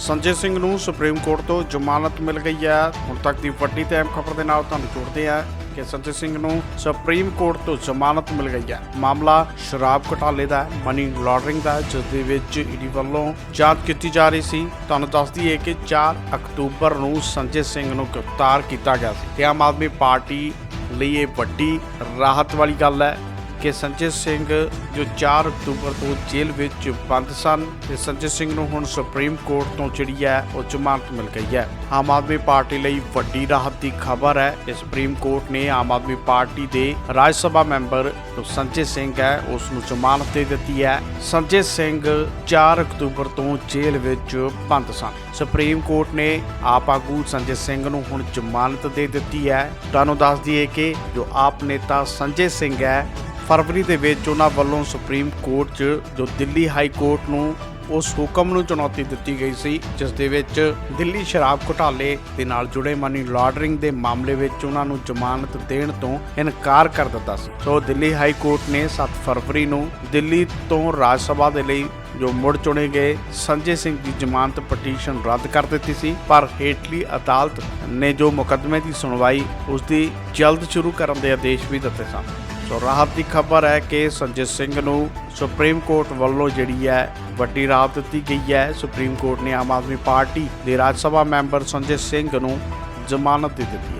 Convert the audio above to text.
ਸੰਜੇ ਸਿੰਘ ਨੂੰ supreme court ਤੋਂ ਜ਼ਮਾਨਤ ਮਿਲ ਗਈ ਹੈ। ਹੁਣ ਤੱਕ ਦੀ ਵੱਡੀ ਤੇ ਅਹਿਮ ਖਬਰ ਦੇ ਨਾਲ ਤੁਹਾਨੂੰ ਜੋੜਦੇ ਹਾਂ ਕਿ ਸੰਜੇ ਸਿੰਘ ਨੂੰ ਸੁਪਰੀਮ ਕੋਰਟ ਤੋਂ ਜ਼ਮਾਨਤ ਮਿਲ ਗਈ ਹੈ। ਮਾਮਲਾ ਸ਼ਰਾਬ ਘੁਟਾਲੇ ਦਾ ਮਨੀ ਲਾਂਡਰਿੰਗ ਦਾ ਜਿਸ ਦੇ ਵਿੱਚ ਈਡੀ ਵੱਲੋਂ ਜਾਂਚ ਕੀਤੀ ਜਾ ਰਹੀ ਸੀ। ਤੁਹਾਨੂੰ ਦੱਸ ਦਈਏ ਕਿ 4 ਅਕਤੂਬਰ ਨੂੰ ਸੰਜੇ ਸਿੰਘ ਨੂੰ ਗ੍ਰਿਫਤਾਰ ਕੀਤਾ ਗਿਆ ਸੀ। ਤੇ ਆਮ ਆਦਮੀ ਪਾਰਟੀ ਲਈ ਇਹ ਵੱਡੀ ਰਾਹਤ ਵਾਲੀ ਗੱਲ ਹੈ। ਕਿ ਸੰਜੇ ਸਿੰਘ ਜੋ 4 ਅਕਤੂਬਰ ਤੋਂ ਜੇਲ੍ਹ ਵਿੱਚ ਬੰਦ ਸਨ ਤੇ ਸੰਜੇ ਸਿੰਘ ਨੂੰ ਹੁਣ ਸੁਪਰੀਮ ਕੋਰਟ ਤੋਂ ਜਿਹੜੀ ਹੈ ਉਹ ਜ਼ਮਾਨਤ ਮਿਲ ਗਈ ਹੈ। ਆਮ ਆਦਮੀ ਪਾਰਟੀ ਲਈ ਵੱਡੀ ਰਾਹਤ ਦੀ ਖਬਰ ਹੈ। ਕਿ ਸੁਪਰੀਮ ਕੋਰਟ ਨੇ ਆਮ ਆਦਮੀ ਪਾਰਟੀ ਦੇ ਰਾਜ ਸਭਾ ਮੈਂਬਰ ਜੋ ਸੰਜੇ ਸਿੰਘ ਹੈ, ਉਸ ਨੂੰ ਜ਼ਮਾਨਤ ਦੇ ਦਿੱਤੀ ਹੈ। ਸੰਜੇ ਸਿੰਘ 4 ਅਕਤੂਬਰ ਤੋਂ ਜੇਲ੍ਹ ਵਿੱਚ ਬੰਦ ਸਨ। ਸੁਪਰੀਮ ਕੋਰਟ ਨੇ ਆਪ ਆਗੂ ਸੰਜੇ ਸਿੰਘ ਨੂੰ ਹੁਣ ਜ਼ਮਾਨਤ ਦੇ ਦਿੱਤੀ ਹੈ। ਤੁਹਾਨੂੰ ਦੱਸ ਦਈਏ ਕਿ ਜੋ ਆਪ ਨੇਤਾ ਸੰਜੇ ਸਿੰਘ ਹੈ ਫਰਵਰੀ ਦੇ ਵਿੱਚ ਉਹਨਾਂ ਵੱਲੋਂ ਸੁਪਰੀਮ ਕੋਰਟ 'ਚ ਜੋ ਦਿੱਲੀ ਹਾਈ ਕੋਰਟ ਨੂੰ ਉਸ ਹੁਕਮ ਨੂੰ ਚੁਣੌਤੀ ਦਿੱਤੀ ਗਈ ਸੀ, ਜਿਸ ਦੇ ਵਿੱਚ ਦਿੱਲੀ ਸ਼ਰਾਬ ਘੁਟਾਲੇ ਦੇ ਨਾਲ ਜੁੜੇ ਮਨੀ ਲਾਂਡਰਿੰਗ ਦੇ ਮਾਮਲੇ ਵਿੱਚ ਉਹਨਾਂ ਨੂੰ ਜ਼ਮਾਨਤ ਦੇਣ ਤੋਂ ਇਨਕਾਰ ਕਰ ਦਿੱਤਾ ਸੀ। ਸੋ ਦਿੱਲੀ ਹਾਈ ਕੋਰਟ ਨੇ 7 ਫਰਵਰੀ ਨੂੰ ਦਿੱਲੀ ਤੋਂ ਰਾਜ ਸਭਾ ਦੇ ਲਈ ਜੋ ਮੁੜ ਚੁਣੇ ਗਏ ਸੰਜੇ ਸਿੰਘ ਦੀ ਜ਼ਮਾਨਤ ਪਟੀਸ਼ਨ ਰੱਦ ਕਰ ਦਿੱਤੀ ਸੀ, ਪਰ ਹੇਠਲੀ ਅਦਾਲਤ ਨੇ ਜੋ ਮੁਕੱਦਮੇ ਦੀ ਸੁਣਵਾਈ ਉਸ ਦੀ ਜਲਦ ਸ਼ੁਰੂ ਕਰਨ ਦੇ ਆਦੇਸ਼ ਵੀ ਦਿੱਤੇ ਸਨ। ਸੋ ਰਾਹਤ ਦੀ ਖਬਰ ਹੈ ਕਿ ਸੰਜੇ ਸਿੰਘ ਨੂੰ ਸੁਪਰੀਮ ਕੋਰਟ ਵੱਲੋਂ ਜਿਹੜੀ ਹੈ ਵੱਡੀ ਰਾਹਤ ਦਿੱਤੀ ਗਈ ਹੈ। ਸੁਪਰੀਮ ਕੋਰਟ ਨੇ ਆਮ ਆਦਮੀ ਪਾਰਟੀ ਦੇ ਰਾਜ ਸਭਾ ਮੈਂਬਰ ਸੰਜੇ ਸਿੰਘ ਨੂੰ ਜ਼ਮਾਨਤ ਦੇ ਦਿੱਤੀ ਹੈ।